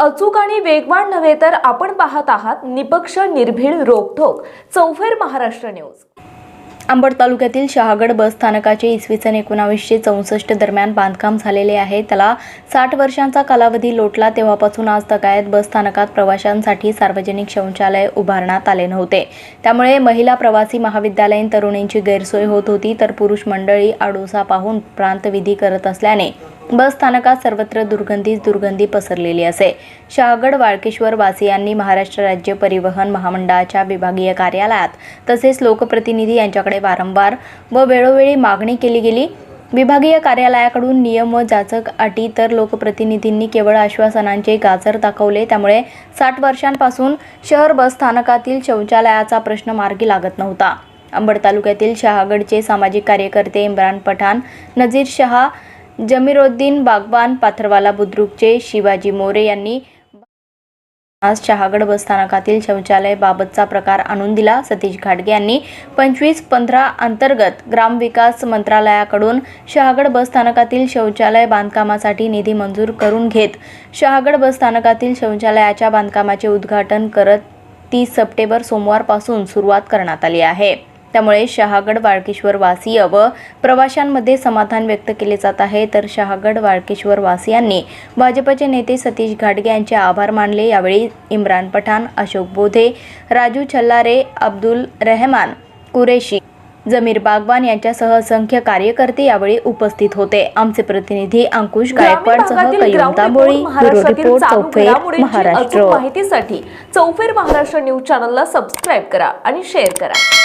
अचूक आणि वेगवान नव्हे तर आपण पाहत आहात निपक्ष निर्भीड रोखोक चौफेर महाराष्ट्र न्यूज. अंबड तालुक्यातील शहागड बस स्थानकाचे इसवी सन एकोणावीसशे चौसष्ट दरम्यान बांधकाम झालेले आहे. त्याला साठ वर्षांचा कालावधी लोटला तेव्हापासून आज तगायत बस स्थानकात प्रवाशांसाठी सार्वजनिक शौचालय उभारण्यात आले नव्हते. त्यामुळे महिला प्रवासी महाविद्यालयीन तरुणींची गैरसोय होत होती तर पुरुष मंडळी आडोसा पाहून प्रांतविधी करत असल्याने बस स्थानकात सर्वत्र दुर्गंधीच दुर्गंधी पसरलेली असे. शहागड वाळकेश्वर वासियांनी महाराष्ट्र राज्य परिवहन महामंडळाच्या विभागीय कार्यालयात तसेच लोकप्रतिनिधी यांच्याकडे वारंवार व वेळोवेळी मागणी केली गेली. विभागीय कार्यालयाकडून नियम व जाचक अटी तर लोकप्रतिनिधींनी केवळ आश्वासनांचे गाजर दाखवले. त्यामुळे साठ वर्षांपासून शहर बस स्थानकातील शौचालयाचा प्रश्न मार्गी लागत नव्हता. अंबड तालुक्यातील शहागडचे सामाजिक कार्यकर्ते इम्रान पठाण नजीर शहा जमीरोद्दीन बागवान पाथरवाला बुद्रुकचे शिवाजी मोरे यांनी आज शहागड बसस्थानकातील शौचालय बाबतचा प्रकार आणून दिला. सतीश घाटगे यांनी पंचवीस पंधरा अंतर्गत ग्रामविकास मंत्रालयाकडून शहागड बसस्थानकातील शौचालय बांधकामासाठी निधी मंजूर करून घेत शहागड बसस्थानकातील शौचालयाच्या बांधकामाचे उद्घाटन करत तीस सप्टेंबर सोमवारपासून सुरुवात करण्यात आली आहे. त्यामुळे शहागड वाळकेश्वर वासीय व प्रवाशांमध्ये समाधान व्यक्त केले जात आहे. तर शहागड वाळकेश्वर वासियांनी भाजपचे नेते सतीश घाटगे यांचे आभार मानले. यावेळी इम्रान पठाण अशोक बोधे राजू छल्लारे अब्दुल रहमान कुरेशी जमीर बागवान यांच्यासह असंख्य कार्यकर्ते यावेळी उपस्थित होते. आमचे प्रतिनिधी अंकुश गायकवाडसह कयुम तांबोळी रिपोर्ट चौफेर महाराष्ट्र. माहितीसाठी चौफेर महाराष्ट्र न्यूज चॅनलला सबस्क्राईब करा आणि शेअर करा.